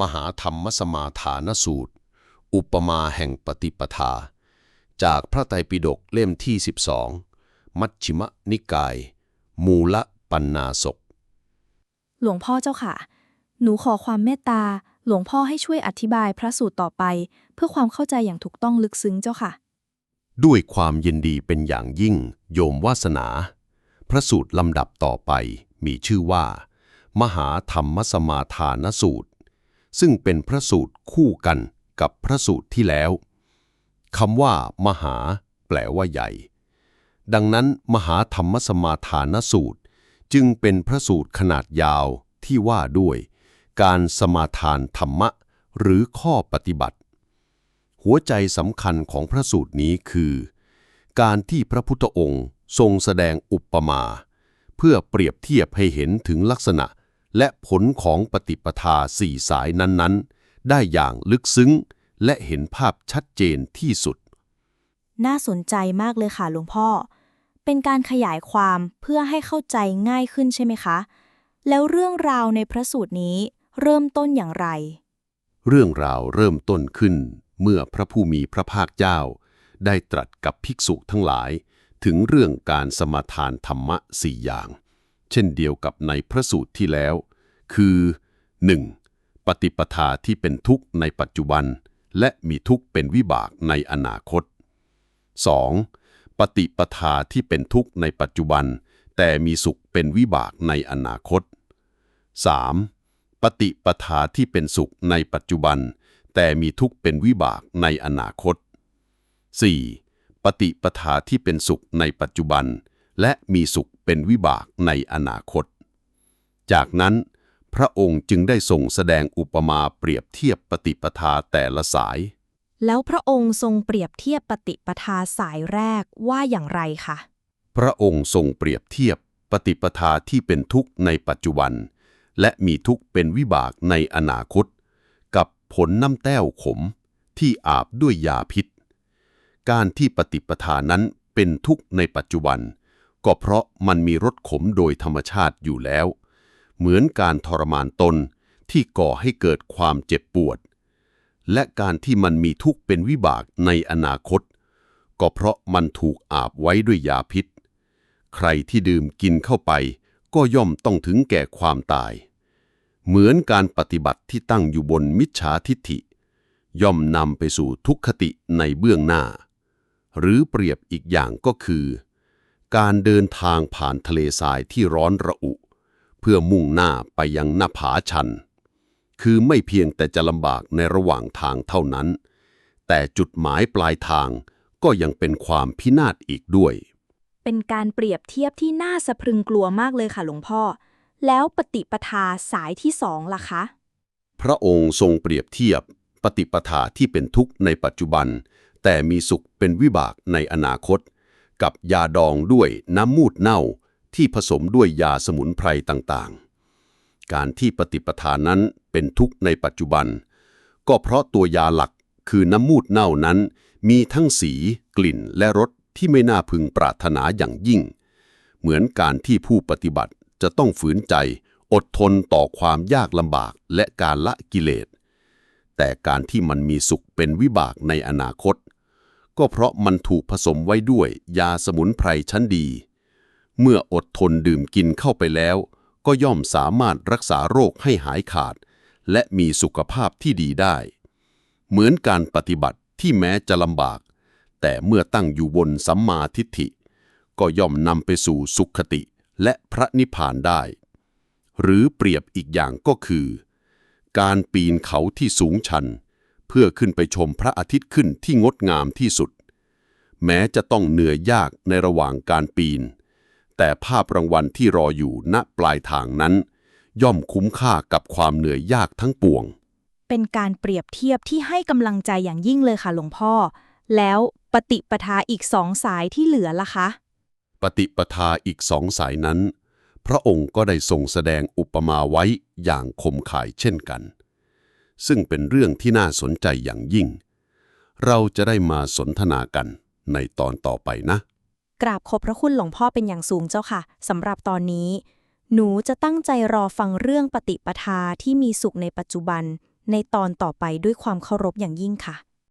มหาธรรมสมาทานสูตร อุปมาแห่งปฏิปทา จากพระไตรปิฎกเล่มที่ 12 มัชฌิมนิกาย มูลปัญนาศก หลวงพ่อเจ้าค่ะ หนูขอความเมตตา หลวงพ่อให้ช่วยอธิบายพระสูตรต่อไป เพื่อความเข้าใจอย่างถูกต้องลึกซึ้งเจ้าค่ะ ด้วยความยินดีเป็นอย่างยิ่ง โยมวาสนา พระสูตรลำดับต่อไปมีชื่อว่า มหาธรรมสมาทานสูตร ซึ่งเป็นพระสูตรคู่กันกับพระสูตรที่แล้วคำว่า มหา แปลว่าใหญ่ ดังนั้นมหาธรรมสมาทานสูตร จึงเป็นพระสูตรขนาดยาวที่ว่าด้วย การสมาทานธรรมะ หรือข้อปฏิบัติ หัวใจสำคัญของพระสูตรนี้คือ การที่พระพุทธองค์ทรงแสดงอุปมา เพื่อเปรียบเทียบให้เห็นถึงลักษณะ และผลของปฏิปทาสี่สายนั้นๆ ได้อย่างลึกซึ้ง และเห็นภาพชัดเจนที่สุด น่าสนใจมากเลยค่ะหลวงพ่อ เป็นการขยายความเพื่อให้เข้าใจง่ายขึ้นใช่ไหมคะ แล้วเรื่องราวในพระสูตรนี้เริ่มต้นอย่างไร เรื่องราวเริ่มต้นขึ้น เมื่อพระผู้มีพระภาคเจ้า ได้ตรัสกับภิกษุทั้งหลาย ถึงเรื่องการสมาทานธรรมะสี่อย่าง เช่นเดียวกับในพระสูตรที่แล้ว คือ 1. ปฏิปทาที่เป็นทุกข์ในปัจจุบัน และมีทุกข์เป็นวิบากในอนาคต 2. ปฏิปทาที่เป็นทุกข์ในปัจจุบัน แต่มีสุขเป็นวิบากในอนาคต 3. ปฏิปทาที่เป็นสุขในปัจจุบัน แต่มีทุกข์เป็นวิบากในอนาคต 4. ปฏิปทาที่เป็นสุขในปัจจุบัน และมีสุขเป็นวิบากในอนาคต จากนั้นพระองค์จึงได้ทรงแสดงอุปมาเปรียบเทียบปฏิปทาแต่ละสาย แล้วพระองค์ทรงเปรียบเทียบปฏิปทาสายแรกว่าอย่างไรคะพระองค์ทรงเปรียบเทียบปฏิปทาที่เป็นทุกข์ในปัจจุบัน และมีทุกข์เป็นวิบากในอนาคต กับผลน้ำแต้วขมที่อาบด้วยยาพิษ การที่ปฏิปทานั้นเป็นทุกข์ในปัจจุบัน ก็เพราะมันมีรสขมโดยธรรมชาติอยู่แล้ว เหมือนการทรมานตนที่ก่อให้เกิดความเจ็บปวด และการที่มันมีทุกข์เป็นวิบากในอนาคต ก็เพราะมันถูกอาบไว้ด้วยยาพิษ ใครที่ดื่มกินเข้าไป ก็ย่อมต้องถึงแก่ความตาย เหมือนการปฏิบัติที่ตั้งอยู่บนมิจฉาทิฏฐิ ย่อมนำไปสู่ทุกขติในเบื้องหน้า หรือเปรียบอีกอย่างก็คือ การเดินทางผ่านทะเลทรายที่ร้อนระอุ เพื่อมุ่งหน้าไปยังหน้าผาชัน คือไม่เพียงแต่จะลำบากในระหว่างทางเท่านั้น แต่จุดหมายปลายทางก็ยังเป็นความพินาศอีกด้วย เป็นการเปรียบเทียบที่น่าสะพรึงกลัวมากเลยค่ะหลวงพ่อ แล้วปฏิปทาสายที่สองล่ะคะ พระองค์ทรงเปรียบเทียบปฏิปทาที่เป็นทุกข์ในปัจจุบัน แต่มีสุขเป็นวิบากในอนาคต กับยาดองด้วยน้ำมูดเน่าที่ผสมด้วยยาสมุนไพรต่างๆ การที่ปฏิปทานั้นเป็นทุกข์ในปัจจุบัน ก็เพราะตัวยาหลักคือน้ำมูดเน่านั้น มีทั้งสี กลิ่นและรสที่ไม่น่าพึงปรารถนาอย่างยิ่ง เหมือนการที่ผู้ปฏิบัติจะต้องฝืนใจ อดทนต่อความยากลำบากและการละกิเลสแต่การที่มันมีสุขเป็นวิบากในอนาคต ก็เพราะมันถูกผสมไว้ด้วยยาสมุนไพรชั้นดี เมื่ออดทนดื่มกินเข้าไปแล้ว ก็ย่อมสามารถรักษาโรคให้หายขาด และมีสุขภาพที่ดีได้ เหมือนการปฏิบัติที่แม้จะลำบาก แต่เมื่อตั้งอยู่บนสัมมาทิฏฐิ ก็ย่อมนำไปสู่สุขติและพระนิพพานได้ หรือเปรียบอีกอย่างก็คือ การปีนเขาที่สูงชัน เพื่อขึ้นไปชมพระอาทิตย์ขึ้นที่งดงามที่สุด แม้จะต้องเหนื่อยยากในระหว่างการปีน แต่ภาพรางวัลที่รออยู่ณปลายทางนั้น ย่อมคุ้มค่ากับความเหนื่อยยากทั้งปวง เป็นการเปรียบเทียบที่ให้กำลังใจอย่างยิ่งเลยค่ะหลวงพ่อ แล้วปฏิปทาอีกสองสายที่เหลือล่ะคะ ปฏิปทาอีกสองสายนั้น พระองค์ก็ได้ทรงแสดงอุปมาไว้อย่างคมข่ายเช่นกัน ซึ่งเป็นเรื่องที่น่าสนใจอย่างยิ่ง เราจะได้มาสนทนากันในตอนต่อไปนะ กราบขอบพระคุณหลวงพ่อเป็นอย่างสูงเจ้าค่ะสำหรับตอนนี้ หนูจะตั้งใจรอฟังเรื่องปฏิปทาที่มีสุขในปัจจุบัน ในตอนต่อไปด้วยความเคารพอย่างยิ่งค่ะ